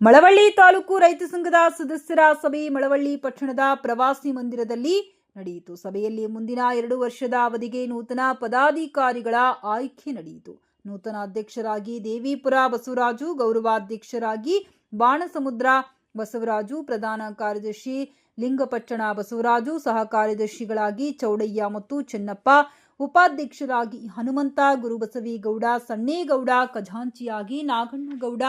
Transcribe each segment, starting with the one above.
ಮಳವಳ್ಳಿ ತಾಲೂಕು ರೈತ ಸಂಘದ ಸದಸ್ಯರ ಸಭೆ ಮಳವಳ್ಳಿ ಪಟ್ಟಣದ ಪ್ರವಾಸಿ ಮಂದಿರದಲ್ಲಿ ನಡೆಯಿತು. ಸಭೆಯಲ್ಲಿ ಮುಂದಿನ ಎರಡು ವರ್ಷದ ಅವಧಿಗೆ ನೂತನ ಪದಾಧಿಕಾರಿಗಳ ಆಯ್ಕೆ ನಡೆಯಿತು. ನೂತನ ಅಧ್ಯಕ್ಷರಾಗಿ ದೇವಿಪುರ ಬಸವರಾಜು, ಗೌರವಾಧ್ಯಕ್ಷರಾಗಿ ಬಾಣಸಮುದ್ರ ಬಸವರಾಜು, ಪ್ರಧಾನ ಕಾರ್ಯದರ್ಶಿ ಲಿಂಗಪಟ್ಟಣ ಬಸವರಾಜು ಸಹ ಕಾರ್ಯದರ್ಶಿಗಳಾಗಿ ಚೌಡಯ್ಯ ಮತ್ತು ಚೆನ್ನಪ್ಪ, ಉಪಾಧ್ಯಕ್ಷರಾಗಿ ಹನುಮಂತ, ಗುರುಬಸವಿಗೌಡ, ಸಣ್ಣೇಗೌಡ, ಖಜಾಂಚಿಯಾಗಿ ನಾಗಣ್ಣಗೌಡ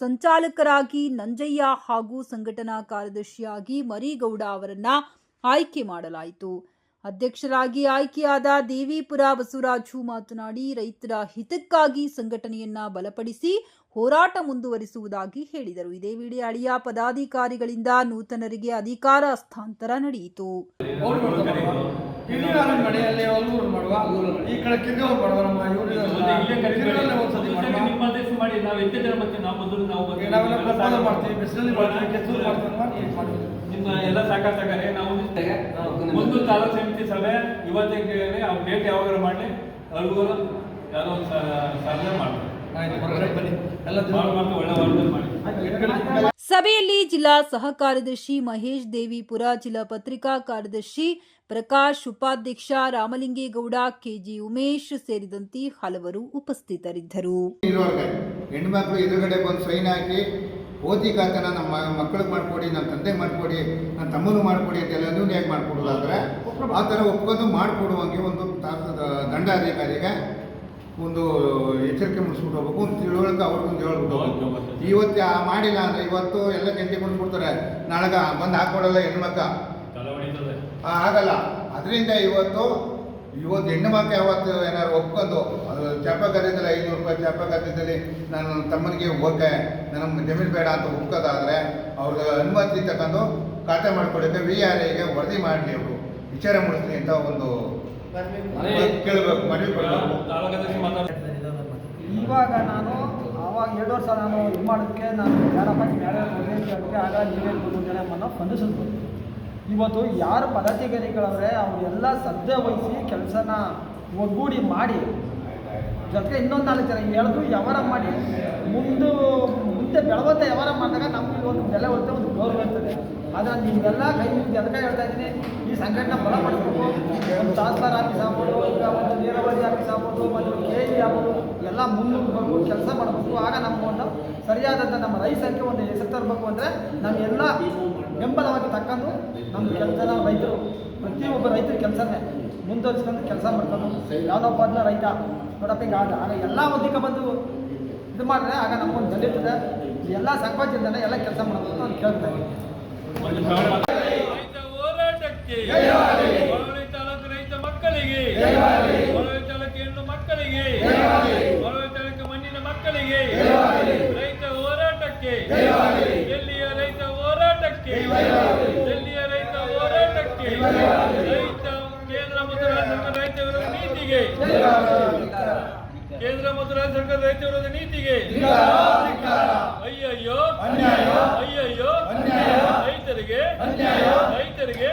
ಸಂಚಾಲಕರಾಗಿ ನಂಜಯ್ಯ ಹಾಗೂ ಸಂಘಟನಾ ಕಾರ್ಯದರ್ಶಿಯಾಗಿ ಮರಿಗೌಡ ಅವರನ್ನ ಆಯ್ಕೆ ಮಾಡಲಾಯಿತು. ಅಧ್ಯಕ್ಷರಾಗಿ ಆಯ್ಕೆಯಾದ ದೇವಿಪುರ ಬಸವರಾಜು ಮಾತನಾಡಿ, ರೈತರ ಹಿತಕ್ಕಾಗಿ ಸಂಘಟನೆಯನ್ನ ಬಲಪಡಿಸಿ ಹೋರಾಟ ಮುಂದುವರಿಸುವುದಾಗಿ ಹೇಳಿದರು ಇದೇ ವೇಳೆ ಅಳಿಯ ಪದಾಧಿಕಾರಿಗಳಿಂದ ನೂತನರಿಗೆ ಅಧಿಕಾರ ಹಸ್ತಾಂತರ ನಡೆಯಿತು ನಮ್ಮ ಸಭೆ ಡೇಟ್ ಯಾವಾಗ ಮಾಡಲಿ ಅಲ್ಗೂ ಯಾವುದೋ ಒಂದು ಸಾಧನೆ ಎಲ್ಲ ಸಭೆಯಲ್ಲಿ ಜಿಲ್ಲಾ ಸಹ ಕಾರ್ಯದರ್ಶಿ ಮಹೇಶ್ ದೇವಿಪುರ ಜಿಲ್ಲಾ ಪತ್ರಿಕಾ ಕಾರ್ಯದರ್ಶಿ ಪ್ರಕಾಶ್ ಉಪಾಧ್ಯಕ್ಷ ರಾಮಲಿಂಗೇಗೌಡ ಕೆಜಿ ಉಮೇಶ್ ಸೇರಿದಂತೆ ಹಲವರು ಉಪಸ್ಥಿತರಿದ್ದರು. ಹೆಣ್ಮಕ್ಳು ಎದುರುಗಡೆ ಬಂದು ಸೈನ್ ಹಾಕಿ ಓದಿ ಕಾತನ ನಮ್ಮ ಮಕ್ಕಳಿಗೆ ಮಾಡ್ಕೊಡಿ ನಮ್ಮ ತಂದೆ ಮಾಡ್ಕೊಡಿ ನನ್ನ ತಮ್ಮನು ಮಾಡ್ಕೊಡಿ ಅಂತ ಎಲ್ಲನೂ ಹೇಗೆ ಮಾಡಿಕೊಡೋದಾದ್ರೆ ಆ ಥರ ಒಪ್ಕೊಂಡು ಮಾಡಿಕೊಡುವಂಗೆ ಒಂದು ದಂಡಾಧಿಕಾರಿಗೆ ಒಂದು ಎಚ್ಚರಿಕೆ ಮುಡಿಸ್ಬಿಟ್ಟು ಹೋಗ್ಬೇಕು ಒಂದು ತಿಳುವಳಿಕೆ ಅವ್ರಿಗೊಂದು ಹೇಳ್ಬಿಟ್ಟು ಹೋಗ್ಬೇಕು. ಇವತ್ತು ಆ ಮಾಡಿಲ್ಲ ಅಂದರೆ ಇವತ್ತು ಎಲ್ಲ ಜಂಟಿ ಕೊಡ್ಬಿಡ್ತಾರೆ ನಾಳೆಗ ಬಂದು ಹಾಕ್ಕೊಡಲ್ಲ ಹೆಣ್ಮಕ್ಕ ಆಗಲ್ಲ. ಅದರಿಂದ ಇವತ್ತು ಇವತ್ತು ಹೆಣ್ಣು ಮಕ್ಕಳು ಯಾವತ್ತು ಏನಾದ್ರು ಒಪ್ಕೊಂಡು ಅದು ಚಾಪ ಗದ್ದೆದಲ್ಲಿ ಐನೂರು ರೂಪಾಯಿ ಚಾಪ ಗದ್ದೆದಲ್ಲಿ ನಾನು ತಮ್ಮನಿಗೆ ಓಕೆ ನನಗೆ ಜಮೀನು ಬೇಡ ಅಂತ ಒಪ್ಕೋದಾದ್ರೆ ಅವ್ರಿಗೆ ಅನುಮತಿ ತಗೊಂಡು ಖಾತೆ ಮಾಡ್ಕೊಡಕ್ಕೆ ವಿ ಆರ್ ಐಗೆ ವರದಿ ಮಾಡಲಿ ಅವರು. ವಿಚಾರ ಮಾಡಿಸ್ಲಿ ಅಂತ ಒಂದು ಇವಾಗ ನಾನು ಆವಾಗ ಎರಡು ವರ್ಷ ನಾನು ಇದು ಮಾಡೋದಕ್ಕೆ ನಾನು ಯಾರಪ್ಪ ಬೇರೆ ಕೊಡಲಿಕ್ಕೆ ಆಗ ನೀವೇನು ಕೊಡ್ತೀನಿ ಅನ್ನೋ ಸ್ಪಂದಿಸಿದ್ರು ಇವತ್ತು ಯಾರು ಪದಾಧಿಕಾರಿಗಳವ್ರೆ ಅವರೆಲ್ಲ ಸದ್ಯ ವಹಿಸಿ ಕೆಲಸನ ಒಗ್ಗೂಡಿ ಮಾಡಿ ಜೊತೆಗೆ ಇನ್ನೊಂದು ನಾಲ್ಕು ಜನ ಹೇಳಿದ್ರು ವ್ಯವಹಾರ ಮಾಡಿ ಮುಂದೆ ಮುಂದೆ ಬೆಳವತ್ತ ವ್ಯವಹಾರ ಮಾಡಿದಾಗ ನಮ್ಗೆ ಒಂದು ಬೆಲೆ ಒಂದು ಗೌರವ ಇರ್ತದೆ. ಆದರೆ ನೀವೆಲ್ಲ ಕೈ ಅದಕ್ಕೆ ಹೇಳ್ತಾ ಇದ್ದೀನಿ ಈ ಸಂಘಟನೆ ಬಲಪಡಿಸ್ಬೇಕು. ತಹಸೀಲ್ದಾರ್ ಆಫೀಸ್ ಆಗ್ಬೋದು ಈಗ ಒಂದು ನೀರಾವರಿ ಆಫೀಸ್ ಆಗ್ಬೋದು ಮತ್ತು ಕೆ ಇ ಆಗ್ಬೋದು ಎಲ್ಲ ಮುನ್ನುಗ್ಗಬೇಕು ಕೆಲಸ ಮಾಡಬೇಕು. ಆಗ ನಮಗೊಂದು ಸರಿಯಾದಂಥ ನಮ್ಮ ರೈತ ಸಂಖ್ಯೆ ಒಂದು ಹೆಸರು ತರಬೇಕು ಅಂದರೆ ಎಲ್ಲ ಬೆಂಬಲವಾಗಿ ತಕ್ಕಂದು ನಮ್ಮ ಕೆಲಸ ರೈತರು ಪ್ರತಿಯೊಬ್ಬ ರೈತರ ಕೆಲಸನೇ ಮುಂದುವರಿಸ್ಕೊಂಡು ಕೆಲಸ ಮಾಡ್ಕೊಂಡು ಯಾವುದಪ್ಪ ಅದನ್ನ ರೈತ. ನೋಡಪ್ಪ ಈಗ ಆಗ ಆಗ ಎಲ್ಲ ಒದ್ದಿಗೆ ಬಂದು ಇದು ಮಾಡಿದ್ರೆ ಆಗ ನಮ್ಗೊಂದು ದಲಿತದೆ ಎಲ್ಲ ಸಂಕೋಚದಿಂದ ಎಲ್ಲ ಕೆಲಸ ಮಾಡಬೇಕು ಅಂತ ಕೇಳ್ತಾ ಹೊರವಳಿ ಮಕ್ಕಳಿಗೆ. ತಾಲೂಕು ಮಣ್ಣಿನ ಮಕ್ಕಳಿಗೆ. ರೈತ ಹೋರಾಟಕ್ಕೆ. ಎಲ್ಲಿಯ ರೈತ ಹೋರಾಟಕ್ಕೆ. ಎಲ್ಲಿಯ ರೈತ ಹೋರಾಟಕ್ಕೆ. ರೈತ ಕೇಂದ್ರ ಮತ್ತು ರಾಜ್ಯ ಸರ್ಕಾರ ರೈತ ವಿರೋಧ ನೀತಿಗೆ. ಕೇಂದ್ರ ಮತ್ತು ರಾಜ್ಯ ಸರ್ಕಾರ ರೈತ ವಿರೋಧ ನೀತಿಗೆ. ಅಯ್ಯಯ್ಯೋ. ಅಯ್ಯಯ್ಯೋ. ರೈತರಿಗೆ. ರೈತರಿಗೆ.